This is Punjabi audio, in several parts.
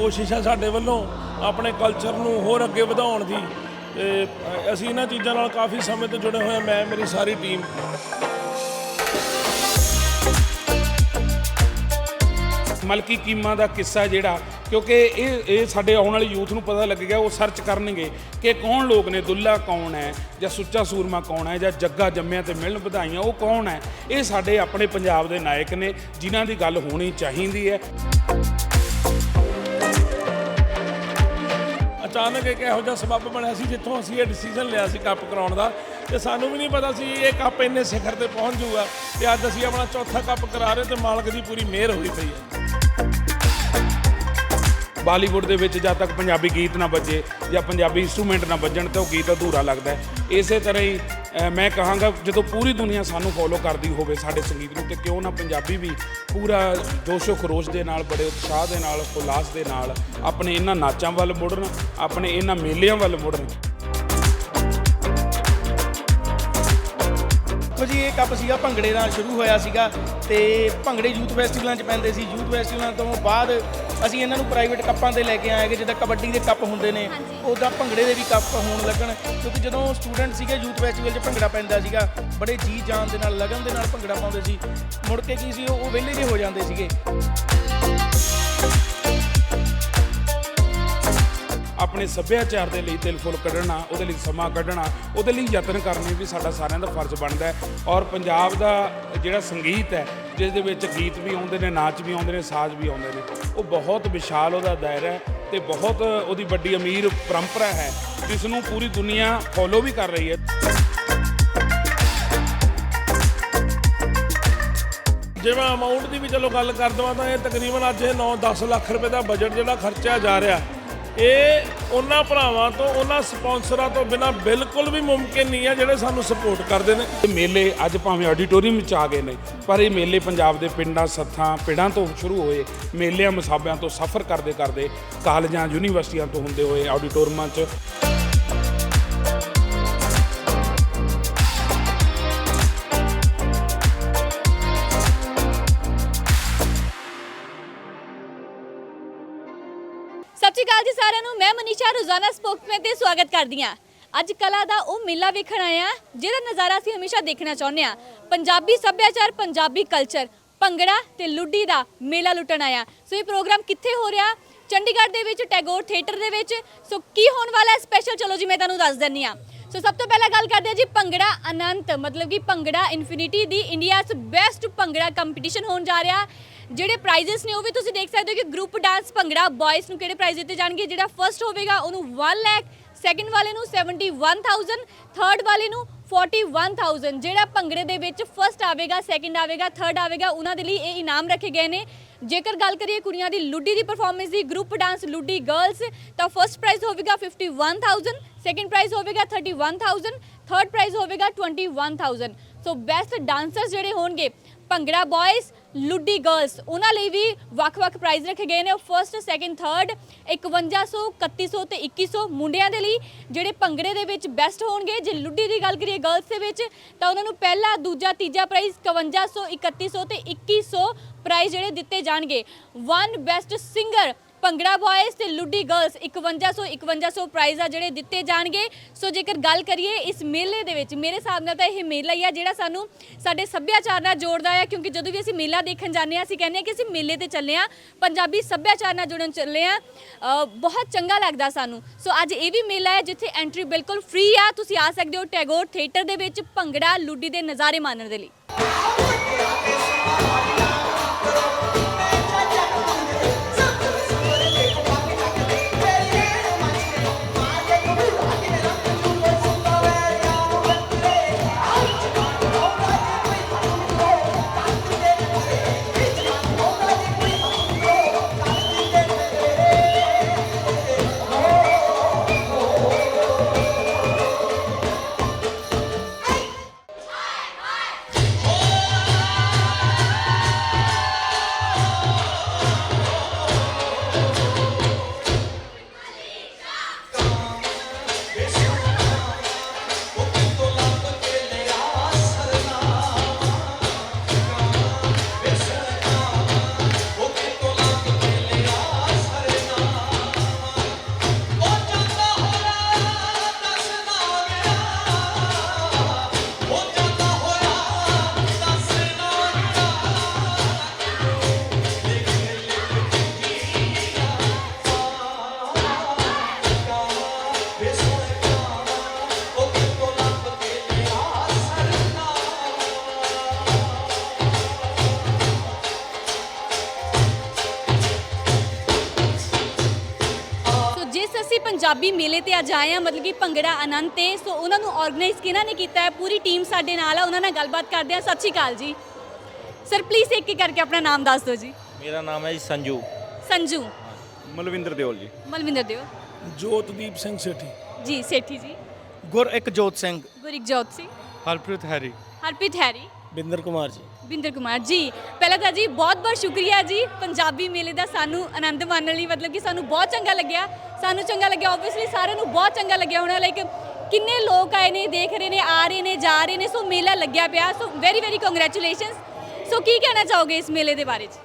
ਕੋਸ਼ਿਸ਼ ਹੈ ਸਾਡੇ ਵੱਲੋਂ ਆਪਣੇ ਕਲਚਰ ਨੂੰ ਹੋਰ ਅੱਗੇ ਵਧਾਉਣ ਦੀ। ਤੇ ਅਸੀਂ ਇਹਨਾਂ ਚੀਜ਼ਾਂ ਨਾਲ ਕਾਫੀ ਸਮੇਂ ਤੋਂ ਜੁੜੇ ਹੋਏ ਹਾਂ, ਮੈਂ, ਮੇਰੀ ਸਾਰੀ ਟੀਮ ਮਲਕੀ ਕੀਮਾ ਦਾ ਕਿੱਸਾ ਜਿਹੜਾ, ਕਿਉਂਕਿ ਇਹ ਇਹ ਸਾਡੇ ਆਉਣ ਵਾਲੇ ਯੂਥ ਨੂੰ ਪਤਾ ਲੱਗੇਗਾ ਉਹ ਸਰਚ ਕਰਨਗੇ ਕਿ ਕੌਣ ਲੋਕ ਨੇ, ਦੁੱਲਾ ਕੌਣ ਹੈ, ਜਾਂ ਸੁੱਚਾ ਸੂਰਮਾ ਕੌਣ ਹੈ, ਜਾਂ ਜੱਗਾ ਜੰਮਿਆ ਤੇ ਮਿਲਣ ਵਧਾਈਆਂ, ਉਹ ਕੌਣ ਹੈ? ਇਹ ਸਾਡੇ ਆਪਣੇ ਪੰਜਾਬ ਦੇ ਨਾਇਕ ਨੇ, ਜਿਨ੍ਹਾਂ ਦੀ ਗੱਲ ਹੋਣੀ ਚਾਹੀਦੀ ਹੈ। ਅਚਾਨਕ ਇੱਕ ਇਹੋ ਜਿਹਾ ਸਬੱਬ ਬਣਿਆ ਸੀ ਜਿੱਥੋਂ ਅਸੀਂ ਇਹ ਡਿਸੀਜਨ ਲਿਆ ਸੀ ਕੱਪ ਕਰਾਉਣ ਦਾ ਤੇ ਸਾਨੂੰ ਵੀ ਨਹੀਂ ਪਤਾ ਸੀ ਇਹ ਕੱਪ ਇੰਨੇ ਸਿਖਰ ਤੇ ਪਹੁੰਚ ਜਾਊਗਾ ਤੇ ਅੱਜ ਅਸੀਂ ਆਪਣਾ ਚੌਥਾ ਕੱਪ ਕਰਾ ਰਹੇ ਤੇ ਮਾਲਕ ਦੀ ਪੂਰੀ ਮਿਹਰ ਹੋਈ ਪਈ ਹੈ। ਬਾਲੀਵੁੱਡ ਦੇ ਵਿੱਚ ਜਦ ਤੱਕ ਪੰਜਾਬੀ ਗੀਤ ਨਾ ਵੱਜੇ ਜਾਂ ਪੰਜਾਬੀ ਇੰਸਟਰੂਮੈਂਟ ਨਾ ਵੱਜਣ ਤਾਂ ਉਹ ਗੀਤ ਅਧੂਰਾ ਲੱਗਦਾ ਹੈ। ਇਸੇ ਤਰ੍ਹਾਂ ਹੀ ਮੈਂ ਕਹਾਂਗਾ ਜਦੋਂ ਪੂਰੀ ਦੁਨੀਆ ਸਾਨੂੰ ਫੋਲੋ ਕਰਦੀ ਹੋਵੇ ਸਾਡੇ ਸੰਗੀਤ ਨੂੰ, ਤੇ ਕਿਉਂ ਨਾ ਪੰਜਾਬੀ ਵੀ ਪੂਰਾ ਜੋਸ਼ੋ ਖਰੋਸ਼ ਦੇ ਨਾਲ, ਬੜੇ ਉਤਸ਼ਾਹ ਦੇ ਨਾਲ, ਉਲਾਸ ਦੇ ਨਾਲ ਆਪਣੇ ਇਹਨਾਂ ਨਾਚਾਂ ਵੱਲ ਮੁੜਨ, ਆਪਣੇ ਇਹਨਾਂ ਮੇਲਿਆਂ ਵੱਲ ਮੁੜਨ। ਦੇਖੋ ਜੀ ਇਹ ਕੱਪ ਸੀਗਾ ਭੰਗੜੇ ਨਾਲ ਸ਼ੁਰੂ ਹੋਇਆ ਸੀਗਾ ਤੇ ਭੰਗੜੇ ਯੂਥ ਫੈਸਟੀਵਲਾਂ 'ਚ ਪੈਂਦੇ ਸੀ। ਯੂਥ ਫੈਸਟੀਵਲਾਂ ਤੋਂ ਬਾਅਦ ਅਸੀਂ ਇਹਨਾਂ ਨੂੰ ਪ੍ਰਾਈਵੇਟ ਕੱਪਾਂ ਤੇ ਲੈ ਕੇ ਆਏ ਕਿ ਜਿੱਦਾਂ ਕਬੱਡੀ ਦੇ ਕੱਪ ਹੁੰਦੇ ਨੇ ਉੱਦਾਂ ਭੰਗੜੇ ਦੇ ਵੀ ਕੱਪ ਹੋਣ ਲੱਗਣ ਕਿਉਂਕਿ ਜਦੋਂ ਸਟੂਡੈਂਟ ਸੀਗੇ ਯੂਥ ਫੈਸਟੀਵਲ 'ਚ ਭੰਗੜਾ ਪੈਂਦਾ ਸੀਗਾ ਬੜੇ ਜੀ ਜਾਨ ਦੇ ਨਾਲ ਲਗਨ ਦੇ ਨਾਲ ਭੰਗੜਾ ਪਾਉਂਦੇ ਸੀ। ਮੁੜ ਕੇ ਕੀ ਸੀ ਉਹ ਵਿਹਲੇ ਜਿਹੇ ਹੋ ਜਾਂਦੇ ਸੀਗੇ। ਆਪਣੇ ਸੱਭਿਆਚਾਰ ਦੇ ਲਈ ਤਿਲ ਫੁੱਲ ਕੱਢਣਾ, ਉਹਦੇ ਲਈ ਸਮਾਂ ਕੱਢਣਾ, ਉਹਦੇ ਲਈ ਯਤਨ ਕਰਨੇ ਵੀ ਸਾਡਾ ਸਾਰਿਆਂ ਦਾ ਫਰਜ਼ ਬਣਦਾ ਹੈ। ਔਰ ਪੰਜਾਬ ਦਾ ਜਿਹੜਾ ਸੰਗੀਤ ਹੈ, ਜਿਸ ਦੇ ਵਿੱਚ ਗੀਤ ਵੀ ਆਉਂਦੇ ਨੇ, ਨਾਚ ਵੀ ਆਉਂਦੇ ਨੇ, ਸਾਜ਼ ਵੀ ਆਉਂਦੇ ਨੇ, ਉਹ ਬਹੁਤ ਵਿਸ਼ਾਲ ਉਹਦਾ ਦਾਇਰਾ ਹੈ ਤੇ ਬਹੁਤ ਉਹਦੀ ਵੱਡੀ ਅਮੀਰ ਪਰੰਪਰਾ ਹੈ ਜਿਸ ਨੂੰ ਪੂਰੀ ਦੁਨੀਆ ਫੋਲੋ ਵੀ ਕਰ ਰਹੀ ਹੈ। ਜੇ ਮੈਂ ਅਮਾਉਂਟ ਦੀ ਵੀ ਚਲੋ ਗੱਲ ਕਰ ਦਵਾਂ ਤਾਂ ਇਹ ਤਕਰੀਬਨ ਅੱਜ ਇਹ 9-10 ਲੱਖ ਰੁਪਏ ਦਾ ਬਜਟ ਜਿਹੜਾ ਖਰਚਿਆ ਜਾ ਰਿਹਾ। ਇਹ ਉਹਨਾਂ ਭਰਾਵਾਂ ਤੋਂ, ਉਹਨਾਂ ਸਪਾਂਸਰਾਂ ਤੋਂ ਬਿਨਾ ਬਿਲਕੁਲ ਵੀ ਮੁਮਕਿਨ ਨਹੀਂ ਹੈ ਜਿਹੜੇ ਸਾਨੂੰ ਸਪੋਰਟ ਕਰਦੇ ਨੇ। ਇਹ ਮੇਲੇ ਅੱਜ ਭਾਵੇਂ ਆਡੀਟੋਰੀਅਮ ਵਿੱਚ ਆ ਗਏ ਨੇ, ਪਰ ਇਹ ਮੇਲੇ ਪੰਜਾਬ ਦੇ ਪਿੰਡਾਂ, ਸੱਥਾਂ ਪਿੰਡਾਂ ਤੋਂ ਸ਼ੁਰੂ ਹੋਏ, ਮੇਲਿਆਂ, ਮਸਾਬਿਆਂ ਤੋਂ ਸਫ਼ਰ ਕਰਦੇ ਕਰਦੇ ਕਾਲਜਾਂ, ਯੂਨੀਵਰਸਿਟੀਆਂ ਤੋਂ ਹੁੰਦੇ ਹੋਏ ਆਡੀਟੋਰੀਅਮਾਂ 'ਚ ਅਕਾਲ ਜੀ ਸਾਰਿਆਂ ਨੂੰ ਮੈਂ ਮਨੀਸ਼ਾ, ਰੋਜ਼ਾਨਾ ਸਪੋਕਸਮੈਨ ਤੇ ਸਵਾਗਤ ਕਰਦੀ ਹਾਂ। ਅੱਜ ਕਲਾ ਦਾ ਉਹ ਮੇਲਾ ਵੇਖਣ ਆਏ ਆ ਜਿਹਦਾ ਨਜ਼ਾਰਾ ਅਸੀਂ ਹਮੇਸ਼ਾ ਦੇਖਣਾ ਚਾਹੁੰਦੇ ਆ ਪੰਜਾਬੀ ਸੱਭਿਆਚਾਰ, ਪੰਜਾਬੀ ਕਲਚਰ ਭੰਗੜਾ ਤੇ ਲੁੱਡੀ ਦਾ ਮੇਲਾ ਲੁੱਟਣ ਆਇਆ ਸੋ ਇਹ ਪ੍ਰੋਗਰਾਮ ਕਿੱਥੇ ਹੋ ਰਿਹਾ? ਚੰਡੀਗੜ੍ਹ ਦੇ ਵਿੱਚ, ਟੈਗੋਰ ਥੀਏਟਰ ਦੇ ਵਿੱਚ। ਸੋ ਕੀ ਹੋਣ ਵਾਲਾ ਹੈ? ਸਪੈਸ਼ਲ ਚਲੋ ਜੀ, ਮੈਂ ਤੁਹਾਨੂੰ ਦੱਸ ਦਿੰਨੀ ਆ ਸੋ ਸਭ ਤੋਂ ਪਹਿਲਾਂ ਗੱਲ ਕਰਦੇ ਹਾਂ ਜੀ ਭੰਗੜਾ ਅਨੰਤ ਮਤਲਬ ਕਿ ਭੰਗੜਾ ਇਨਫਿਨਿਟੀ ਦੀ ਇੰਡੀਆਜ਼ ਬੈਸਟ ਭੰਗੜਾ ਕੰਪੀਟੀਸ਼ਨ ਹੋਣ ਜਾ ਰਿਹਾ। ਜਿਹੜੇ ਪ੍ਰਾਈਜ਼ਸ ਨੇ ਉਹ ਵੀ ਤੁਸੀਂ ਦੇਖ ਸਕਦੇ ਹੋ ਕਿ ਗਰੁੱਪ ਡਾਂਸ ਭੰਗੜਾ ਬॉयਜ਼ ਨੂੰ ਕਿਹੜੇ ਪ੍ਰਾਈਜ਼ ਦਿੱਤੇ ਜਾਣਗੇ। ਜਿਹੜਾ ਫਰਸਟ ਹੋਵੇਗਾ, ਉਹਨੂੰ 1 ਲੱਖ ਸੈਕੰਡ ਵਾਲੇ ਨੂੰ 71000 ਥਰਡ ਵਾਲੇ ਨੂੰ 41000 ਜਿਹੜਾ ਭੰਗੜੇ ਦੇ ਵਿੱਚ ਫਰਸਟ ਆਵੇਗਾ ਸੈਕੰਡ ਆਵੇਗਾ ਥਰਡ ਆਵੇਗਾ, ਉਹਨਾਂ ਦੇ ਲਈ ਇਹ ਇਨਾਮ ਰੱਖੇ ਗਏ ਨੇ। ਜੇਕਰ ਗੱਲ ਕਰੀਏ ਕੁੜੀਆਂ ਦੀ, ਲੁੱਡੀ ਦੀ ਪਰਫਾਰਮੈਂਸ ਦੀ ਗਰੁੱਪ ਡਾਂਸ ਲੁੱਡੀ ਗਰਲਸ ਤਾਂ ਫਰਸਟ ਪ੍ਰਾਈਜ਼ ਹੋਵੇਗਾ 51000 ਸੈਕਿੰਡ ਪ੍ਰਾਈਜ਼ ਹੋਵੇਗਾ 31000 ਥਰਡ ਪ੍ਰਾਈਜ਼ ਹੋਵੇਗਾ 21000 ਸੋ ਬੈਸਟ ਡਾਂਸਰਸ ਜਿਹੜੇ ਹੋਣਗੇ, ਭੰਗੜਾ ਬॉयਜ਼ ਲੁੱਡੀ ਗਰਲਸ ਉਹਨਾਂ ਲਈ ਵੀ ਵੱਖ-ਵੱਖ ਪ੍ਰਾਈਜ਼ ਰੱਖੇ ਗਏ ਨੇ। ਫਰਸਟ ਸੈਕਿੰਡ ਥਰਡ 5100 3100 ਤੇ 2100 ਮੁੰਡਿਆਂ ਦੇ ਲਈ ਜਿਹੜੇ ਭੰਗੜੇ ਦੇ ਵਿੱਚ ਬੈਸਟ ਹੋਣਗੇ। ਜੇ ਲੁੱਡੀ ਦੀ ਗੱਲ ਕਰੀਏ ਗਰਲਸ ਦੇ ਵਿੱਚ, ਤਾਂ ਉਹਨਾਂ ਨੂੰ ਪਹਿਲਾ, ਦੂਜਾ, ਤੀਜਾ ਪ੍ਰਾਈਜ਼ 5100 3100 ਤੇ 2100 ਪ੍ਰਾਈਜ਼ ਜਿਹੜੇ ਦਿੱਤੇ ਜਾਣਗੇ। One best singer bhangra boys ਤੇ ਲੁੱਡੀ ਗਰਲਸ 5100 5100 ਪ੍ਰਾਈਜ਼ ਆ ਜਿਹੜੇ ਦਿੱਤੇ ਜਾਣਗੇ। ਸੋ ਜੇਕਰ ਗੱਲ ਕਰੀਏ ਇਸ ਮੇਲੇ ਦੇ ਵਿੱਚ, ਮੇਰੇ ਹਿਸਾਬ ਨਾਲ ਤਾਂ ਇਹ ਮੇਲਾ ਹੀ ਆ ਜਿਹੜਾ ਸਾਨੂੰ ਸਾਡੇ ਸੱਭਿਆਚਾਰ ਨਾਲ ਜੋੜਦਾ ਹੈ ਕਿਉਂਕਿ ਜਦੋਂ ਵੀ ਅਸੀਂ ਮੇਲਾ ਦੇਖਣ ਜਾਂਦੇ ਆ, ਅਸੀਂ ਕਹਿੰਦੇ ਆ ਕਿ ਅਸੀਂ ਮੇਲੇ ਤੇ ਚੱਲੇ ਆ, ਪੰਜਾਬੀ ਸੱਭਿਆਚਾਰ ਨਾਲ ਜੁੜਨ ਚੱਲੇ ਆ। ਬਹੁਤ ਚੰਗਾ ਲੱਗਦਾ ਸਾਨੂੰ। ਸੋ ਅੱਜ ਇਹ ਵੀ ਮੇਲਾ ਹੈ ਜਿੱਥੇ ਐਂਟਰੀ ਬਿਲਕੁਲ ਫ੍ਰੀ ਆ। ਤੁਸੀਂ ਆ ਸਕਦੇ ਹੋ ਟੈਗੋਰ ਥੀਏਟਰ ਦੇ ਵਿੱਚ ਭੰਗੜਾ ਲੁੱਡੀ ਦੇ ਨਜ਼ਾਰੇ ਮਾਣਨ ਦੇ ਲਈ। ਪੰਜਾਬੀ ਮੇਲੇ ਤੇ ਅੱਜ ਆਏ ਹਾਂ ਮਤਲਬ ਕਿ ਭੰਗੜਾ ਆਨੰਦ ਤੇ। ਸੋ ਉਹਨਾਂ ਨੂੰ ਆਰਗੇਨਾਈਜ਼ ਕਿਹਨਾਂ ਨੇ ਕੀਤਾ ਹੈ? ਪੂਰੀ ਟੀਮ ਸਾਡੇ ਨਾਲ ਆ ਉਹਨਾਂ ਨਾਲ ਗੱਲਬਾਤ ਕਰਦੇ ਹਾਂ। ਸਤਿ ਸ਼੍ਰੀ ਅਕਾਲ ਜੀ। ਸਰ ਪਲੀਜ਼ ਇੱਕ ਇੱਕ ਕਰਕੇ ਆਪਣਾ ਨਾਮ ਦੱਸ ਦਿਓ ਜੀ। ਮੇਰਾ ਨਾਮ ਹੈ ਜੀ ਸੰਜੂ। ਸੰਜੂ। ਮਲਵਿੰਦਰ ਦਿਓਲ ਜੀ। ਮਲਵਿੰਦਰ ਦਿਓ ਜੋਤਦੀਪ ਸਿੰਘ ਸੇਠੀ। ਜੀ ਸੇਠੀ ਜੀ। Gurikjot Singh. Gurikjot Singh. Harpreet Harry. Harpreet Harry. Binder Kumar ji. Binder Kumar. ਜੀ, ਪਹਿਲਾਂ ਤਾਂ ਜੀ ਬਹੁਤ ਬਹੁਤ ਸ਼ੁਕਰੀਆ ਜੀ। ਪੰਜਾਬੀ ਮੇਲੇ ਦਾ ਸਾਨੂੰ ਆਨੰਦ ਮਾਣਨ ਲਈ ਮਤਲਬ ਕਿ ਸਾਨੂੰ ਬਹੁਤ ਚੰਗਾ ਲੱਗਿਆ। ਸਾਨੂੰ ਚੰਗਾ ਲੱਗਿਆ ਆਬਵੀਅਸਲੀ ਸਾਰਿਆਂ ਨੂੰ ਬਹੁਤ ਚੰਗਾ ਲੱਗਿਆ ਹੋਣਾ। ਲਾਈਕ ਕਿੰਨੇ ਲੋਕ ਆਏ ਨੇ, ਦੇਖ ਰਹੇ ਨੇ, ਆ ਰਹੇ ਨੇ, ਜਾ ਰਹੇ ਨੇ, ਸੋ ਮੇਲਾ ਲੱਗਿਆ ਪਿਆ। So very very congratulations so ਕੀ ਕਹਿਣਾ ਚਾਹੋਗੇ ਇਸ ਮੇਲੇ ਦੇ ਬਾਰੇ 'ਚ?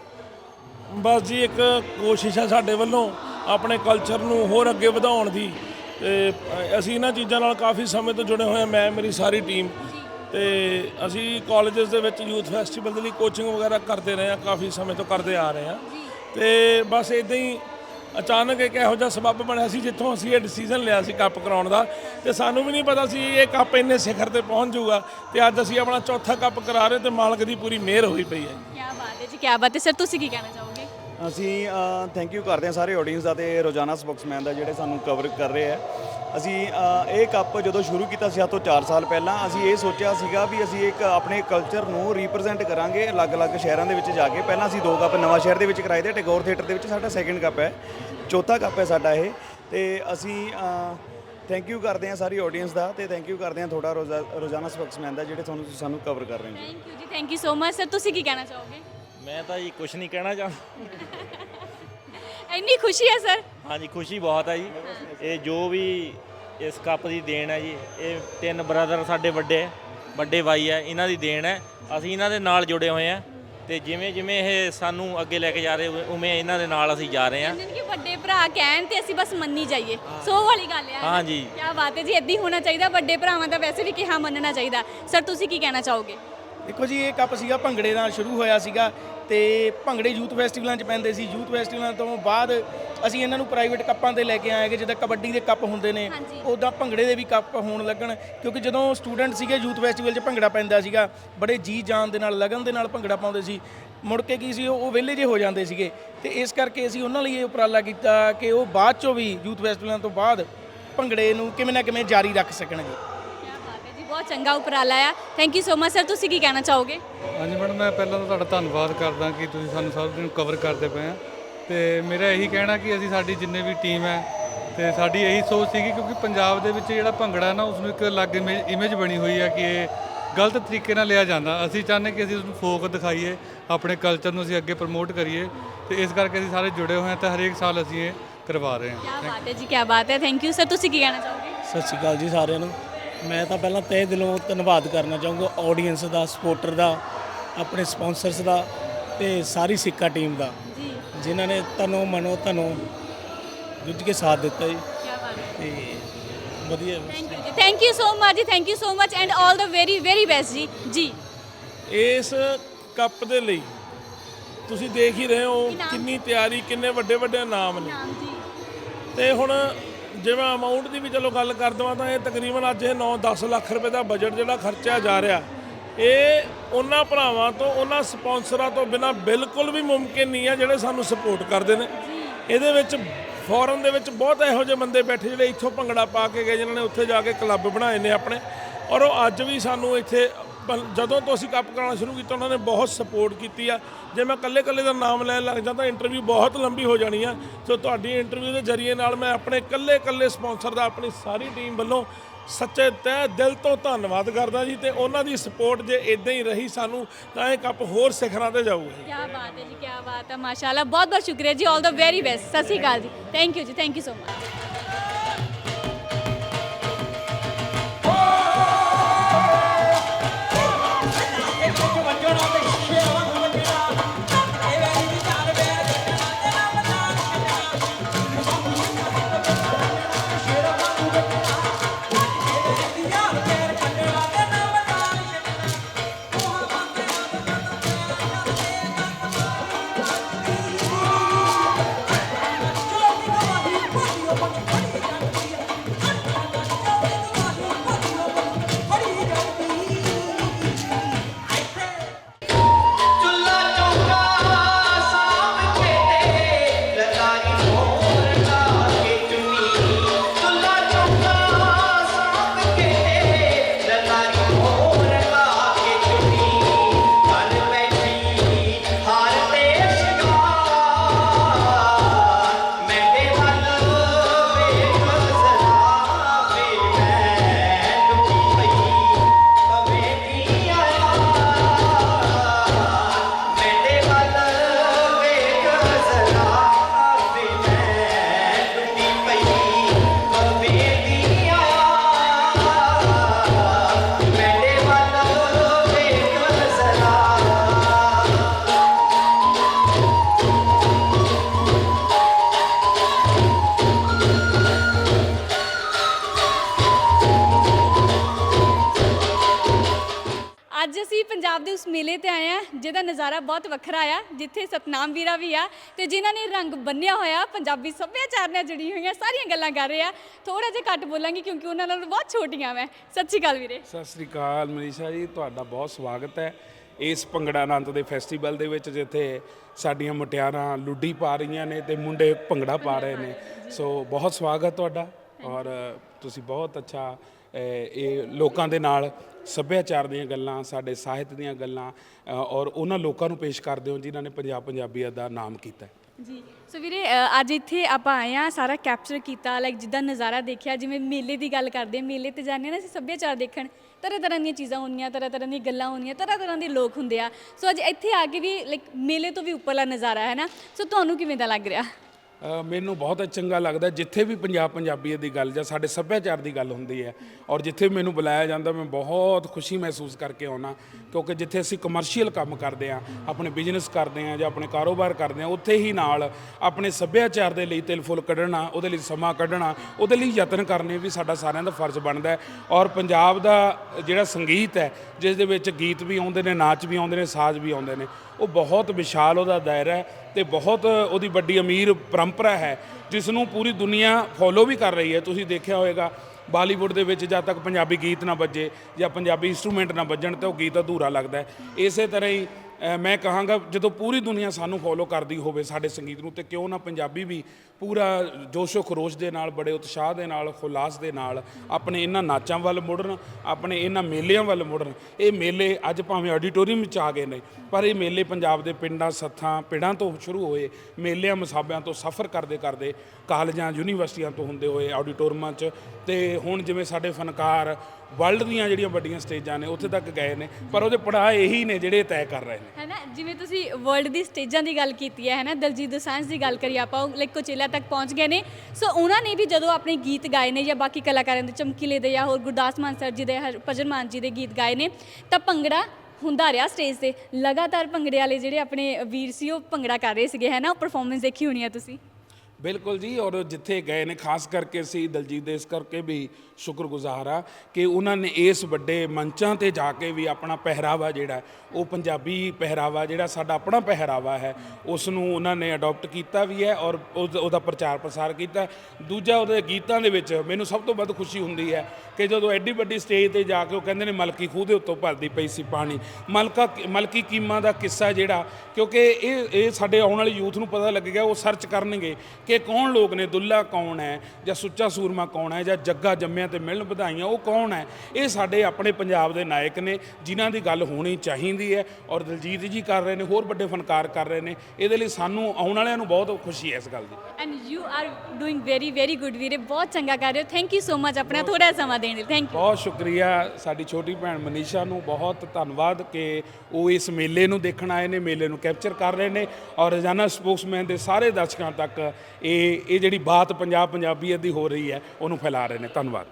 ਬਸ ਜੀ, ਇੱਕ ਕੋਸ਼ਿਸ਼ ਹੈ ਸਾਡੇ ਵੱਲੋਂ ਆਪਣੇ ਕਲਚਰ ਨੂੰ ਹੋਰ ਅੱਗੇ ਵਧਾਉਣ ਦੀ। ਤੇ ਅਸੀਂ ਇਹਨਾਂ ਚੀਜ਼ਾਂ ਨਾਲ ਕਾਫੀ ਸਮੇਂ ਤੋਂ ਜੁੜੇ ਹੋਏ ਹਾਂ, ਮੈਂ, ਮੇਰੀ ਸਾਰੀ ਟੀਮ ਤੇ ਅਸੀਂ ਕਾਲਜਸ ਦੇ ਵਿੱਚ ਯੂਥ ਫੈਸਟੀਵਲ ਦੇ ਲਈ ਕੋਚਿੰਗ ਵਗੈਰਾ ਕਰਦੇ ਰਹੇ ਹਾਂ ਕਾਫੀ ਸਮੇਂ ਤੋਂ ਕਰਦੇ ਆ ਰਹੇ ਹਾਂ। ਤੇ ਬਸ ਇਦਾਂ ਹੀ ਅਚਾਨਕ ਇੱਕ ਇਹੋ ਜਿਹਾ ਸਬੱਬ ਬਣਿਆ ਸੀ ਜਿੱਥੋਂ ਅਸੀਂ ਇਹ ਡਿਸੀਜਨ ਲਿਆ ਸੀ ਕੱਪ ਕਰਾਉਣ ਦਾ ਤੇ ਸਾਨੂੰ ਵੀ ਨਹੀਂ ਪਤਾ ਸੀ ਇਹ ਕੱਪ ਇੰਨੇ ਸਿਖਰ ਤੇ ਪਹੁੰਚ ਜਾਊਗਾ ਤੇ ਅੱਜ ਅਸੀਂ ਆਪਣਾ ਚੌਥਾ ਕੱਪ ਕਰਾ ਰਹੇ ਤੇ ਮਾਲਕ ਦੀ ਪੂਰੀ ਮਿਹਰ ਹੋਈ ਪਈ ਹੈ ਕੀ ਬਾਤ ਹੈ ਜੀ ਕੀ ਬਾਤ ਹੈ। ਸਰ ਤੁਸੀਂ ਕੀ ਕਹਿਣਾ ਚਾਹੋਗੇ? ਅਸੀਂ ਥੈਂਕ ਯੂ ਕਰਦੇ ਹਾਂ ਸਾਰੇ ਆਡੀਅנס ਦਾ ਤੇ ਰੋਜ਼ਾਨਾ ਸਪੋਕਸਮੈਨ ਦਾ ਜਿਹੜੇ ਸਾਨੂੰ ਕਵਰ ਕਰ ਰਹੇ ਆ ਅਸੀਂ ਇਹ ਕੱਪ ਜਦੋਂ ਸ਼ੁਰੂ ਕੀਤਾ ਸੀ ਤੋਂ 4 ਸਾਲ ਪਹਿਲਾਂ ਅਸੀਂ ਇਹ ਸੋਚਿਆ ਸੀਗਾ ਵੀ ਅਸੀਂ ਇੱਕ ਆਪਣੇ ਕਲਚਰ ਨੂੰ ਰਿਪਰੈਜ਼ੈਂਟ ਕਰਾਂਗੇ ਅਲੱਗ-ਅਲੱਗ ਸ਼ਹਿਰਾਂ ਦੇ ਵਿੱਚ ਜਾ ਕੇ। ਪਹਿਲਾਂ ਅਸੀਂ ਦੋ ਕੱਪ ਨਵਾਂ ਸ਼ਹਿਰ ਦੇ ਵਿੱਚ ਕਰਾਏ ਤੇ ਟੈਗੋਰ ਥੀਏਟਰ ਦੇ ਵਿੱਚ ਸਾਡਾ ਸੈਕਿੰਡ ਕੱਪ ਹੈ। ਚੌਥਾ ਕੱਪ ਹੈ ਸਾਡਾ ਇਹ। ਤੇ ਅਸੀਂ ਥੈਂਕ ਯੂ ਕਰਦੇ ਹਾਂ ਸਾਰੀ ਆਡੀਅנס ਦਾ ਤੇ ਥੈਂਕ ਯੂ ਕਰਦੇ ਹਾਂ ਤੁਹਾਡਾ ਰੋਜ਼ਾ- ਰੋਜ਼ਾਨਾ ਸਪੋਕਸਮੈਨ ਦਾ ਜਿਹੜੇ ਤੁਹਾਨੂੰ ਸਾਨੂੰ ਕਵਰ ਕਰ ਰਹੇ ਨੇ thank you ji thank you so much sir ਤੁਸੀਂ ਕੀ ਕਹਿਣਾ ਚਾਹੋਗੇ? ਮੈਂ ਤਾਂ ਜੀ ਕੁਝ ਨਹੀਂ ਕਹਿਣਾ ਚਾਹੁੰਦਾ। ਇੰਨੀ ਖੁਸ਼ੀ ਹੈ ਸਰ? ਹਾਂਜੀ ਖੁਸ਼ੀ ਬਹੁਤ ਹੈ ਜੀ। ਇਹ ਜੋ ਵੀ ਇਸ ਕੱਪ ਦੀ ਦੇਣ ਹੈ ਜੀ ਇਹ ਤਿੰਨ ਬ੍ਰਦਰ ਸਾਡੇ ਵੱਡੇ ਵੱਡੇ ਭਾਈ ਹੈ ਇਹਨਾਂ ਦੀ ਦੇਣ ਹੈ। ਅਸੀਂ ਇਹਨਾਂ ਦੇ ਨਾਲ ਜੁੜੇ ਹੋਏ ਆ ਤੇ ਜਿਵੇਂ ਜਿਵੇਂ ਇਹ ਸਾਨੂੰ ਅੱਗੇ ਲੈ ਕੇ ਜਾ ਰਹੇ ਉਵੇਂ- ਇਹਨਾਂ ਦੇ ਨਾਲ ਅਸੀਂ ਜਾ ਰਹੇ ਨੇ ਕਿ ਵੱਡੇ ਭਰਾ ਕਹਿਣ ਤੇ ਅਸੀਂ ਬਸ ਮੰਨੀ ਜਾਈਏ। ਸੋ ਵਾਲੀ ਗੱਲ ਹੈ। ਹਾਂਜੀ। ਕੀ ਬਾਤ ਹੈ ਜੀ ਏਦਾਂ ਹੀ ਹੋਣਾ ਚਾਹੀਦਾ ਵੱਡੇ ਭਰਾਵਾਂ ਦਾ ਵੈਸੇ ਵੀ ਕਿਹਾ ਮੰਨਣਾ ਚਾਹੀਦਾ। ਸਰ ਤੁਸੀਂ ਕੀ ਕਹਿਣਾ ਚਾਹੋਗੇ? ਦੇਖੋ ਜੀ ਇਹ ਕੱਪ ਸੀਗਾ ਭੰਗੜੇ ਨਾਲ ਸ਼ੁਰੂ ਹੋਇਆ ਸੀਗਾ। ਤੇ ਭੰਗੜੇ ਯੂਥ ਫੈਸਟੀਵਲਾਂ 'ਚ ਪੈਂਦੇ ਸੀ। ਯੂਥ ਫੈਸਟੀਵਲਾਂ ਤੋਂ ਬਾਅਦ ਅਸੀਂ ਇਹਨਾਂ ਨੂੰ ਪ੍ਰਾਈਵੇਟ ਕੱਪਾਂ ਤੇ ਲੈ ਕੇ ਆਏਗੇ ਜਿੱਦਾਂ ਕਬੱਡੀ ਦੇ ਕੱਪ ਹੁੰਦੇ ਨੇ। ਉਦਾਂ ਭੰਗੜੇ ਦੇ ਵੀ ਕੱਪ ਹੋਣ ਲੱਗਣ ਕਿਉਂਕਿ ਜਦੋਂ ਸਟੂਡੈਂਟ ਸੀਗੇ ਯੂਥ ਫੈਸਟੀਵਲ 'ਚ ਭੰਗੜਾ ਪੈਂਦਾ ਸੀਗਾ ਬੜੇ ਜੀ ਜਾਨ ਦੇ ਨਾਲ ਲਗਨ ਦੇ ਨਾਲ ਭੰਗੜਾ ਪਾਉਂਦੇ ਸੀ। ਮੁੜ ਕੇ ਕੀ ਸੀ ਉਹ ਵਿਹਲੇ ਜੇ ਹੋ ਜਾਂਦੇ ਸੀਗੇ। ਤੇ ਇਸ ਕਰਕੇ ਅਸੀਂ ਉਹਨਾਂ ਲਈ ਇਹ ਉਪਰਾਲਾ ਕੀਤਾ ਕਿ ਉਹ ਬਾਅਦ ਚੋਂ ਵੀ ਯੂਥ ਫੈਸਟੀਵਲਾਂ ਤੋਂ ਬਾਅਦ ਭੰਗੜੇ ਨੂੰ ਕਿਵੇਂ ਨਾ ਕਿਵੇਂ ਜਾਰੀ ਰੱਖ ਸਕਣਗੇ। ਕੀ ਬਹੁਤ ਚੰਗਾ ਉਪਰਾਲਾ ਆ। Thank you so much sir ਤੁਸੀਂ ਕੀ ਕਹਿਣਾ ਚਾਹੋਗੇ? ਹਾਂਜੀ ਮੈਡਮ ਮੈਂ ਪਹਿਲਾਂ ਤਾਂ ਤੁਹਾਡਾ ਧੰਨਵਾਦ ਕਰਦਾ ਕਿ ਤੁਸੀਂ ਸਾਨੂੰ ਸਭ ਦਿਨ ਕਵਰ ਕਰਦੇ ਪਏ ਆ। ਤੇ ਮੇਰਾ ਇਹੀ ਕਹਿਣਾ ਕਿ ਅਸੀਂ ਸਾਡੀ ਜਿੰਨੇ ਵੀ ਟੀਮ ਹੈ ਤੇ ਸਾਡੀ ਇਹੀ ਸੋਚ ਸੀਗੀ ਕਿਉਂਕਿ ਪੰਜਾਬ ਦੇ ਵਿੱਚ ਜਿਹੜਾ ਭੰਗੜਾ ਨਾ ਉਸ ਨੂੰ ਇੱਕ ਅਲੱਗ ਇਮੇਜ ਬਣੀ ਹੋਈ ਹੈ ਕਿ ਇਹ ਗਲਤ ਤਰੀਕੇ ਨਾਲ ਲਿਆ ਜਾਂਦਾ। ਅਸੀਂ ਚਾਹੁੰਦੇ ਕਿ ਅਸੀਂ ਉਸ ਨੂੰ ਫੋਕ ਦਿਖਾਈਏ ਆਪਣੇ ਕਲਚਰ ਨੂੰ ਅਸੀਂ ਅੱਗੇ ਪ੍ਰਮੋਟ ਕਰੀਏ ਤੇ ਇਸ ਕਰਕੇ ਅਸੀਂ ਸਾਰੇ ਜੁੜੇ ਹੋਏ ਹਾਂ ਤੇ ਹਰੇਕ ਸਾਲ ਅਸੀਂ ਇਹ ਕਰਵਾ ਰਹੇ ਹਾਂ। ਕੀ ਬਾਤ ਹੈ ਜੀ ਕੀ ਬਾਤ ਹੈ। ਥੈਂਕ ਯੂ ਸਰ ਤੁਸੀਂ ਕੀ ਕਹਿਣਾ ਚਾਹੋਗੇ? ਸਤਿ ਸ਼੍ਰੀ ਅਕਾਲ ਜੀ ਸਾਰਿਆਂ ਨੂੰ। ਮੈਂ ਤਾਂ ਪਹਿਲਾਂ ਤਹਿ ਦਿਲੋਂ ਧੰਨਵਾਦ ਕਰਨਾ ਚਾਹੂੰਗਾ ਆਡੀਅנס ਦਾ ਸਪੋਰਟਰ ਦਾ ਆਪਣੇ ਸਪਾਂਸਰਸ ਦਾ ਤੇ ਸਾਰੀ ਸਿੱਕਾ ਟੀਮ ਦਾ। ਜੀ। ਜਿਨ੍ਹਾਂ ਨੇ ਤਨੋਂ ਮਨੋਂ ਧਨੋਂ ਜੁੱਝ ਕੇ ਸਾਥ ਦਿੱਤਾ ਜੀ। ਕੀ ਬਾਤ ਹੈ। ਤੇ ਵਧੀਆ। Thank you ji. Thank you so much ji thank you so much and all the very very best ji. ਜੀ। ਇਸ ਕੱਪ ਦੇ ਲਈ ਤੁਸੀਂ ਦੇਖ ਹੀ ਰਹੇ ਹੋ। ਕਿੰਨੀ ਤਿਆਰੀ ਕਿੰਨੇ ਵੱਡੇ ਵੱਡੇ ਨਾਮ ਨੇ ਤੇ ਹੁਣ ਜਿਵੇਂ ਅਮਾਉਂਟ ਦੀ ਵੀ ਚਲੋ ਗੱਲ ਕਰ ਦਵਾਂ ਤਾਂ ਇਹ ਤਕਰੀਬਨ ਅੱਜ ਇਹ 9-10 ਲੱਖ ਰੁਪਏ ਦਾ ਬਜਟ ਜਿਹੜਾ ਖਰਚਿਆ ਜਾ ਰਿਹਾ। ਇਹ ਉਹਨਾਂ ਭਰਾਵਾਂ ਤੋਂ, ਉਹਨਾਂ ਸਪਾਂਸਰਾਂ ਤੋਂ ਬਿਨਾ ਬਿਲਕੁਲ ਵੀ ਮੁਮਕਿਨ ਨਹੀਂ ਹੈ ਜਿਹੜੇ ਸਾਨੂੰ ਸਪੋਰਟ ਕਰਦੇ ਨੇ। ਇਹਦੇ ਵਿੱਚ ਫੋਰਨ ਦੇ ਵਿੱਚ ਬਹੁਤ ਇਹੋ ਜਿਹੇ ਬੰਦੇ ਬੈਠੇ ਜਿਹੜੇ ਇੱਥੋਂ ਭੰਗੜਾ ਪਾ ਕੇ ਗਏ, ਜਿਨ੍ਹਾਂ ਨੇ ਉੱਥੇ ਜਾ ਕੇ ਕਲੱਬ ਬਣਾਏ ਨੇ ਆਪਣੇ। ਔਰ ਉਹ ਅੱਜ ਵੀ ਸਾਨੂੰ ਇੱਥੇ ਜਦੋਂ ਤੋਂ ਅਸੀਂ ਕੱਪ ਕਰਾਉਣਾ ਸ਼ੁਰੂ ਕੀਤਾ ਉਹਨਾਂ ਨੇ ਬਹੁਤ ਸਪੋਰਟ ਕੀਤੀ ਆ। ਜੇ ਮੈਂ ਕੱਲੇ ਕੱਲੇ ਦਾ ਨਾਮ ਲੈਣ ਲੱਗ ਜਾਂਦਾ ਇੰਟਰਵਿਊ ਬਹੁਤ ਲੰਬੀ ਹੋ ਜਾਣੀ ਆ। ਸੋ ਤੁਹਾਡੀ ਇੰਟਰਵਿਊ ਦੇ ਜ਼ਰੀਏ ਨਾਲ ਮੈਂ ਆਪਣੇ ਕੱਲੇ ਕੱਲੇ ਸਪਾਂਸਰ ਦਾ ਆਪਣੀ ਸਾਰੀ ਟੀਮ ਵੱਲੋਂ ਸੱਚੇ ਤਹਿ ਦਿਲ ਤੋਂ ਧੰਨਵਾਦ ਕਰਦਾ ਜੀ ਤੇ ਉਹਨਾਂ ਦੀ ਸਪੋਰਟ ਜੇ ਇਦਾਂ ਹੀ ਰਹੀ ਸਾਨੂੰ ਤਾਂ ਇਹ ਕੱਪ ਹੋਰ ਸਿਖਰਾਂ ਤੇ ਜਾਊਗਾ ਜੀ। ਕੀ ਬਾਤ ਹੈ ਜੀ ਕੀ ਬਾਤ ਹੈ ਮਾਸ਼ਾਅੱਲਾ ਬਹੁਤ ਬਹੁਤ ਸ਼ੁਕਰੀਆ ਜੀ ਆਲ ਦਾ ਵੈਰੀ ਬੈਸਟ ਸਤਿ ਸ਼੍ਰੀ ਅਕਾਲ ਜੀ। Thank you ji thank you so much ਬਹੁਤ ਵੱਖਰਾ ਆ, ਜਿੱਥੇ ਸਤਨਾਮ ਵੀਰਾ ਵੀ ਆ ਤੇ ਜਿਨ੍ਹਾਂ ਨੇ ਰੰਗ ਬੰਨਿਆ ਹੋਇਆ, ਪੰਜਾਬੀ ਸੱਭਿਆਚਾਰ ਨਾਲ ਜੁੜੀ ਹੋਈਆਂ ਸਾਰੀਆਂ ਗੱਲਾਂ ਕਰ ਰਹੇ ਆ। ਥੋੜਾ ਜਿਹਾ ਘੱਟ ਬੋਲਾਂਗੀ ਕਿਉਂਕਿ ਉਹਨਾਂ ਨਾਲ ਬਹੁਤ ਛੋਟੀਆਂ ਮੈਂ। ਸਤਿ ਸ਼੍ਰੀ ਅਕਾਲ ਵੀਰੇ। ਸਤਿ ਸ੍ਰੀ ਅਕਾਲ ਮਨੀਸ਼ਾ ਜੀ, ਤੁਹਾਡਾ ਬਹੁਤ ਸਵਾਗਤ ਹੈ ਇਸ ਭੰਗੜਾ ਆਨੰਦ ਦੇ ਫੈਸਟੀਵਲ ਦੇ ਵਿੱਚ, ਜਿੱਥੇ ਸਾਡੀਆਂ ਮੁਟਿਆਰਾਂ ਲੁੱਡੀ ਪਾ ਰਹੀਆਂ ਨੇ ਤੇ ਮੁੰਡੇ ਭੰਗੜਾ ਪਾ ਰਹੇ ਨੇ। ਸੋ ਬਹੁਤ ਸਵਾਗਤ ਤੁਹਾਡਾ ਔਰ ਤੁਸੀਂ ਬਹੁਤ ਅੱਛਾ ਇਹ ਲੋਕਾਂ ਦੇ ਨਾਲ ਸੱਭਿਆਚਾਰ ਦੀਆਂ ਗੱਲਾਂ ਸਾਡੇ ਸਾਹਿਤ ਦੀਆਂ ਗੱਲਾਂ ਅ, ਔਰ ਉਹਨਾਂ ਲੋਕਾਂ ਨੂੰ ਪੇਸ਼ ਕਰਦੇ ਹੋ ਜਿਨ੍ਹਾਂ ਨੇ ਪੰਜਾਬ ਪੰਜਾਬੀਅਤ ਦਾ ਨਾਮ ਕੀਤਾ ਹੈ। ਜੀ ਸੋ ਵੀਰੇ ਅ, ਅੱਜ ਇੱਥੇ ਆਪਾਂ ਆਏ ਆ ਸਾਰਾ ਕੈਪਚਰ ਕੀਤਾ ਲਾਈਕ ਜਿੱਦਾਂ ਨਜ਼ਾਰਾ ਦੇਖਿਆ ਜਿਵੇਂ ਮੇਲੇ ਦੀ ਗੱਲ ਕਰਦੇ ਆ ਮੇਲੇ ਤੇ ਜਾਂਦੇ ਆ ਨਾ ਅਸੀਂ ਸੱਭਿਆਚਾਰ ਦੇਖਣ ਤਰ੍ਹਾਂ ਤਰ੍ਹਾਂ ਦੀਆਂ ਚੀਜ਼ਾਂ ਹੁੰਦੀਆਂ ਤਰ੍ਹਾਂ ਤਰ੍ਹਾਂ ਦੀਆਂ ਗੱਲਾਂ ਹੁੰਦੀਆਂ ਤਰ੍ਹਾਂ ਤਰ੍ਹਾਂ ਦੇ ਲੋਕ ਹੁੰਦੇ ਆ। ਸੋ ਅੱਜ ਇੱਥੇ ਆ ਕੇ ਵੀ ਲਾਈਕ ਮੇਲੇ ਤੋਂ ਵੀ ਉੱਪਰਲਾ ਨਜ਼ਾਰਾ ਹੈ ਨਾ? ਸੋ ਤੁਹਾਨੂੰ ਕਿਵੇਂ ਦਾ ਲੱਗ ਰਿਹਾ? ਮੈਨੂੰ ਬਹੁਤ ਚੰਗਾ ਲੱਗਦਾ ਜਿੱਥੇ ਵੀ ਪੰਜਾਬ ਪੰਜਾਬੀਅਤ ਦੀ ਗੱਲ ਜਾਂ ਸਾਡੇ ਸੱਭਿਆਚਾਰ ਦੀ ਗੱਲ ਹੁੰਦੀ ਹੈ ਔਰ ਜਿੱਥੇ ਵੀ ਮੈਨੂੰ ਬੁਲਾਇਆ ਜਾਂਦਾ, ਮੈਂ ਬਹੁਤ ਖੁਸ਼ੀ ਮਹਿਸੂਸ ਕਰਕੇ ਆਉਣਾ ਕਿਉਂਕਿ ਜਿੱਥੇ ਅਸੀਂ ਕਮਰਸ਼ੀਅਲ ਕੰਮ ਕਰਦੇ ਆ ਆਪਣੇ ਬਿਜ਼ਨਸ ਕਰਦੇ ਆ ਜਾਂ ਆਪਣੇ ਕਾਰੋਬਾਰ ਕਰਦੇ ਆ ਉੱਥੇ ਹੀ ਨਾਲ ਆਪਣੇ ਸੱਭਿਆਚਾਰ ਦੇ ਲਈ ਤਿਲ ਫੁੱਲ ਕੱਢਣਾ, ਉਹਦੇ ਲਈ ਸਮਾਂ ਕੱਢਣਾ, ਉਹਦੇ ਲਈ ਯਤਨ ਕਰਨੇ ਵੀ ਸਾਡਾ ਸਾਰਿਆਂ ਦਾ ਫਰਜ਼ ਬਣਦਾ ਹੈ ਔਰ ਪੰਜਾਬ ਦਾ ਜਿਹੜਾ ਸੰਗੀਤ ਹੈ, ਜਿਸ ਦੇ ਵਿੱਚ ਗੀਤ ਵੀ ਆਉਂਦੇ ਨੇ, ਨਾਚ ਵੀ ਆਉਂਦੇ ਨੇ, ਸਾਜ਼ ਵੀ ਆਉਂਦੇ ਨੇ ਉਹ ਬਹੁਤ ਵਿਸ਼ਾਲ ਉਹਦਾ ਦਾਇਰਾ ਹੈ ਤੇ ਬਹੁਤ ਉਹਦੀ ਵੱਡੀ ਅਮੀਰ ਪਰੰਪਰਾ ਹੈ ਜਿਸ ਨੂੰ ਪੂਰੀ ਦੁਨੀਆ ਫੋਲੋ ਵੀ ਕਰ ਰਹੀ ਹੈ। ਤੁਸੀਂ ਦੇਖਿਆ ਹੋਵੇਗਾ, ਬਾਲੀਵੁੱਡ ਦੇ ਵਿੱਚ ਜਦ ਤੱਕ ਪੰਜਾਬੀ ਗੀਤ ਨਾ ਵੱਜੇ ਜਾਂ ਪੰਜਾਬੀ ਇਨਸਟਰੂਮੈਂਟ ਨਾ ਵੱਜਣ ਤਾਂ ਉਹ ਗੀਤ ਅਧੂਰਾ ਲੱਗਦਾ ਹੈ। ਇਸੇ ਤਰ੍ਹਾਂ ਹੀ ਮੈਂ ਕਹਾਂਗਾ ਜਦੋਂ ਪੂਰੀ ਦੁਨੀਆ ਸਾਨੂੰ ਫੋਲੋ ਕਰਦੀ ਹੋਵੇ ਸਾਡੇ ਸੰਗੀਤ ਨੂੰ ਤੇ ਕਿਉਂ ਨਾ ਪੰਜਾਬੀ ਵੀ ਪੂਰਾ ਜੋਸ਼ੋ ਖਰੋਸ਼ ਦੇ ਨਾਲ, ਬੜੇ ਉਤਸ਼ਾਹ ਦੇ ਨਾਲ, ਖੁਲਾਸ ਦੇ ਨਾਲ ਆਪਣੇ ਇਹਨਾਂ ਨਾਚਾਂ ਵੱਲ ਮੁੜਨ, ਆਪਣੇ ਇਹਨਾਂ ਮੇਲਿਆਂ ਵੱਲ ਮੁੜਨ। ਇਹ ਮੇਲੇ ਅੱਜ ਭਾਵੇਂ ਆਡੀਟੋਰੀਅਮ ਵਿੱਚ ਆ ਗਏ ਨੇ, ਪਰ ਇਹ ਮੇਲੇ ਪੰਜਾਬ ਦੇ ਪਿੰਡਾਂ, ਸੱਥਾਂ ਪਿੰਡਾਂ ਤੋਂ ਸ਼ੁਰੂ ਹੋਏ, ਮੇਲਿਆਂ, ਮੁਸਾਬਿਆਂ ਤੋਂ ਸਫ਼ਰ ਕਰਦੇ ਕਰਦੇ ਕਾਲਜਾਂ, ਯੂਨੀਵਰਸਿਟੀਆਂ ਤੋਂ ਹੁੰਦੇ ਹੋਏ ਆਡੀਟੋਰੀਅਮਾਂ 'ਚ ਤੇ ਹੁਣ ਜਿਵੇਂ ਸਾਡੇ ਫਨਕਾਰ ਵਰਲਡ ਦੀਆਂ ਜਿਹੜੀਆਂ ਵੱਡੀਆਂ ਸਟੇਜਾਂ ਨੇ, ਉੱਥੇ ਤੱਕ ਗਏ ਨੇ, ਪਰ ਉਹਦੇ ਪੜਾਅ ਇਹੀ ਨੇ ਜਿਹੜੇ ਤੈਅ ਕਰ ਰਹੇ ਨੇ। ਹੈ ਨਾ ਜਿਵੇਂ ਤੁਸੀਂ ਵਰਲਡ ਦੀ ਸਟੇਜਾਂ ਦੀ ਗੱਲ ਕੀਤੀ ਹੈ ਹੈ ਨਾ ਦਲਜੀਤ ਦੋਸਾਂਝ ਦੀ ਗੱਲ ਕਰੀ ਆਪਾਂ, ਉਹ ਲਾਈਕ ਕੋਚੇਲਾ ਤੱਕ ਪਹੁੰਚ ਗਏ ਨੇ। ਸੋ ਉਹਨਾਂ ਨੇ ਵੀ ਜਦੋਂ ਆਪਣੇ ਗੀਤ ਗਾਏ ਨੇ ਜਾਂ ਬਾਕੀ ਕਲਾਕਾਰਾਂ ਦੇ ਚਮਕੀਲੇ ਦੇ ਜਾਂ ਹੋਰ ਗੁਰਦਾਸ ਮਾਨ ਸਰ ਜੀ ਦੇ ਭਜਨ ਮਾਨ ਜੀ ਦੇ ਗੀਤ ਗਾਏ ਨੇ, ਤਾਂ ਭੰਗੜਾ ਹੁੰਦਾ ਰਿਹਾ ਸਟੇਜ ਤੇ। ਲਗਾਤਾਰ ਭੰਗੜੇ ਵਾਲੇ ਜਿਹੜੇ ਆਪਣੇ ਵੀਰ ਸੀ, ਉਹ ਭੰਗੜਾ ਕਰ ਰਹੇ ਸੀਗੇ ਹੈ ਨਾ ਉਹ ਪਰਫਾਰਮੈਂਸ ਦੇਖੀ ਹੋਣੀ ਆ ਤੁਸੀਂ? ਬਿਲਕੁਲ ਜੀ, ਔਰ ਜਿੱਥੇ ਗਏ ਨੇ, ਖਾਸ ਕਰਕੇ ਅਸੀਂ ਦਲਜੀਤ ਦੇ ਇਸ ਕਰਕੇ ਵੀ ਸ਼ੁਕਰਗੁਜ਼ਾਰ ਆ ਕਿ ਉਹਨਾਂ ਨੇ ਇਸ ਵੱਡੇ ਮੰਚਾਂ ਤੇ ਜਾ ਕੇ ਵੀ ਆਪਣਾ ਪਹਿਰਾਵਾ ਜਿਹੜਾ, ਉਹ ਪੰਜਾਬੀ ਪਹਿਰਾਵਾ ਜਿਹੜਾ ਸਾਡਾ ਆਪਣਾ ਪਹਿਰਾਵਾ ਹੈ ਉਸ ਨੂੰ ਉਹਨਾਂ ਨੇ ਅਡਾਪਟ ਕੀਤਾ ਵੀ ਹੈ ਔਰ ਉਹਦਾ ਉਹਦਾ ਪ੍ਰਚਾਰ ਪ੍ਰਸਾਰ ਕੀਤਾ ਦੂਜਾ ਉਹਦੇ ਗੀਤਾਂ ਦੇ ਵਿੱਚ ਮੈਨੂੰ ਸਭ ਤੋਂ ਵੱਧ ਖੁਸ਼ੀ ਹੁੰਦੀ ਹੈ ਕਿ ਜਦੋਂ ਐਡੀ ਵੱਡੀ ਸਟੇਜ ਤੇ ਜਾ ਕੇ ਉਹ ਕਹਿੰਦੇ ਨੇ, ਮਲਕੀ ਖੂਹ ਦੇ ਉੱਤੋਂ ਭਰਦੀ ਪਈ ਸੀ ਪਾਣੀ, ਮਲਕਾ ਮਲਕੀ ਕੀਮਾ ਦਾ ਕਿੱਸਾ ਜਿਹੜਾ, ਕਿਉਂਕਿ ਇਹ ਇਹ ਸਾਡੇ ਆਉਣ ਵਾਲੇ ਯੂਥ ਨੂੰ ਪਤਾ ਲੱਗੇਗਾ ਉਹ ਸਰਚ ਕਰਨਗੇ ਕਿ ਕੌਣ ਲੋਕ ਨੇ? ਦੁੱਲਾ ਕੌਣ ਹੈ? ਜਾਂ ਸੁੱਚਾ ਸੂਰਮਾ ਕੌਣ ਹੈ? ਜਾਂ ਜੱਗਾ ਜੰਮਿਆਂ ਤੇ ਮਿਲਣ ਵਧਾਈਆਂ ਉਹ ਕੌਣ ਹੈ? ਇਹ ਸਾਡੇ ਆਪਣੇ ਪੰਜਾਬ ਦੇ ਨਾਇਕ ਨੇ ਜਿਨ੍ਹਾਂ ਦੀ ਗੱਲ ਹੋਣੀ ਚਾਹੀਦੀ ਹੈ ਔਰ ਦਲਜੀਤ ਜੀ ਕਰ ਰਹੇ ਨੇ ਹੋਰ ਵੱਡੇ ਫਨਕਾਰ ਕਰ ਰਹੇ ਨੇ। ਇਹਦੇ ਲਈ ਸਾਨੂੰ ਆਉਣ ਵਾਲਿਆਂ ਨੂੰ ਬਹੁਤ ਖੁਸ਼ੀ ਹੈ ਇਸ ਗੱਲ ਦੀ। And you are doing very very good ਵੀਰੇ। ਬਹੁਤ ਚੰਗਾ ਕਰ ਰਹੇ ਹੋ। ਥੈਂਕ ਯੂ ਸੋ ਮਚ ਆਪਣਾ ਥੋੜਾ ਸਮਾਂ ਦੇਣ ਲਈ। ਥੈਂਕ ਯੂ ਬਹੁਤ ਸ਼ੁਕਰੀਆ ਸਾਡੀ ਛੋਟੀ ਭੈਣ ਮਨੀਸ਼ਾ ਨੂੰ। ਬਹੁਤ ਧੰਨਵਾਦ ਕਿ ਉਹ ਇਸ ਮੇਲੇ ਨੂੰ ਦੇਖਣ ਆਏ ਨੇ ਮੇਲੇ ਨੂੰ ਕੈਪਚਰ ਕਰ ਰਹੇ ਨੇ। ਔਰ ਰੋਜ਼ਾਨਾ ਸਪੋਕਸਮੈਨ ਦੇ ਸਾਰੇ ਦਰਸ਼ਕਾਂ ਤੱਕ ਇਹ ਇਹ ਜਿਹੜੀ ਬਾਤ ਪੰਜਾਬ ਪੰਜਾਬੀਅਤ ਦੀ ਹੋ ਰਹੀ ਹੈ, ਉਹਨੂੰ ਫੈਲਾ ਰਹੇ ਨੇ। ਧੰਨਵਾਦ।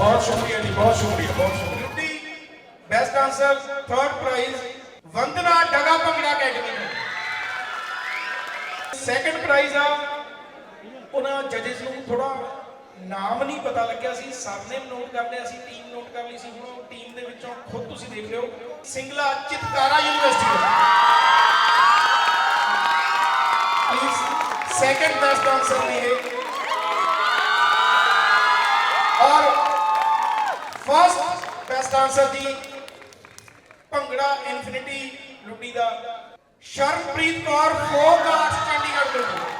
ਬਹੁਤ ਸ਼ੁਕਰੀਆ ਜੀ, ਬਹੁਤ ਸ਼ੁਕਰੀਆ ਬਹੁਤ ਸ਼ੁਕਰੀਆ। Best answer third prize Vandana Daga bhangra academy ਨੂੰ ਸੈਕੰਡ ਪ੍ਰਾਈਜ਼ ਆ, ਉਹਨਾਂ ਜੱਜਸ ਨੂੰ ਥੋੜਾ ਨਾਮ ਨਹੀਂ ਪਤਾ ਲੱਗਿਆ ਸੀ ਸਰਨੇਮ ਨੋਟ ਕਰ ਲਿਆ ਸੀ ਟੀਮ ਨੋਟ ਕਰ ਲਈ ਸੀ। ਹੁਣ ਟੀਮ ਦੇ ਵਿੱਚੋਂ ਖੁਦ ਤੁਸੀਂ ਦੇਖ ਲਿਓ, Singla Chitkara university second best answer ਨੇ ਇਹ। First best answer ji bhangra infinity luddi ਦਾ ਸ਼ਰਨਪ੍ਰੀਤ ਕੌਰ ਫੋਕ ਆਰਟਸ ਚੰਡੀਗੜ੍ਹ ਤੋਂ।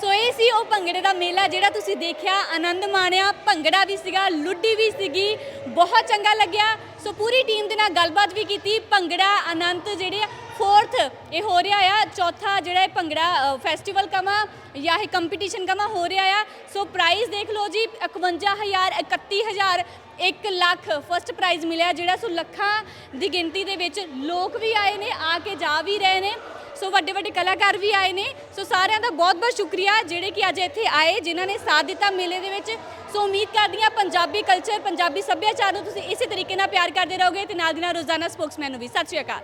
ਸੋ ਇਹ ਸੀ ਉਹ ਭੰਗੜੇ ਦਾ ਮੇਲਾ ਜਿਹੜਾ ਤੁਸੀਂ ਦੇਖਿਆ, ਆਨੰਦ ਮਾਣਿਆ, ਭੰਗੜਾ ਵੀ ਸੀਗਾ, ਲੁੱਡੀ ਵੀ ਸੀਗੀ, ਬਹੁਤ ਚੰਗਾ ਲੱਗਿਆ। ਸੋ ਪੂਰੀ ਟੀਮ ਦੇ ਨਾਲ ਗੱਲਬਾਤ ਵੀ ਕੀਤੀ, ਭੰਗੜਾ ਅਨੰਤ ਜਿਹੜੇ ਫੋਰਥ ਇਹ ਹੋ ਰਿਹਾ ਆ, ਚੌਥਾ ਜਿਹੜਾ ਇਹ ਭੰਗੜਾ ਫੈਸਟੀਵਲ ਕਮਾ ਜਾਂ ਇਹ ਕੰਪੀਟੀਸ਼ਨ ਕਮਾ ਹੋ ਰਿਹਾ ਆ। ਸੋ ਪ੍ਰਾਈਜ਼ ਦੇਖ ਲਓ ਜੀ 51000 31000 1 ਲੱਖ ਫਸਟ ਪ੍ਰਾਈਜ਼ ਮਿਲਿਆ ਜਿਹੜਾ, ਸੋ ਲੱਖਾਂ ਦੀ ਗਿਣਤੀ ਦੇ ਵਿੱਚ ਲੋਕ ਵੀ ਆਏ ਨੇ, ਆ ਕੇ ਜਾ ਵੀ ਰਹੇ ਨੇ। ਸੋ ਵੱਡੇ ਵੱਡੇ ਕਲਾਕਾਰ ਵੀ ਆਏ ਨੇ। ਸੋ ਸਾਰਿਆਂ ਦਾ ਬਹੁਤ ਬਹੁਤ ਸ਼ੁਕਰੀਆ ਜਿਹੜੇ ਕਿ ਅੱਜ ਇੱਥੇ ਆਏ, ਜਿਨ੍ਹਾਂ ਨੇ ਸਾਥ ਦਿੱਤਾ ਮੇਲੇ ਦੇ ਵਿੱਚ। ਸੋ ਉਮੀਦ ਕਰਦੀ ਹਾਂ ਪੰਜਾਬੀ ਕਲਚਰ ਪੰਜਾਬੀ ਸੱਭਿਆਚਾਰ ਨੂੰ ਤੁਸੀਂ ਇਸੇ ਤਰੀਕੇ ਨਾਲ ਪਿਆਰ ਕਰਦੇ ਰਹੋਗੇ ਤੇ ਨਾਲ ਦੀ ਨਾਲ ਰੋਜ਼ਾਨਾ ਸਪੋਕਸਮੈਨ ਨੂੰ ਵੀ। ਸਤਿ ਸ਼੍ਰੀ ਅਕਾਲ।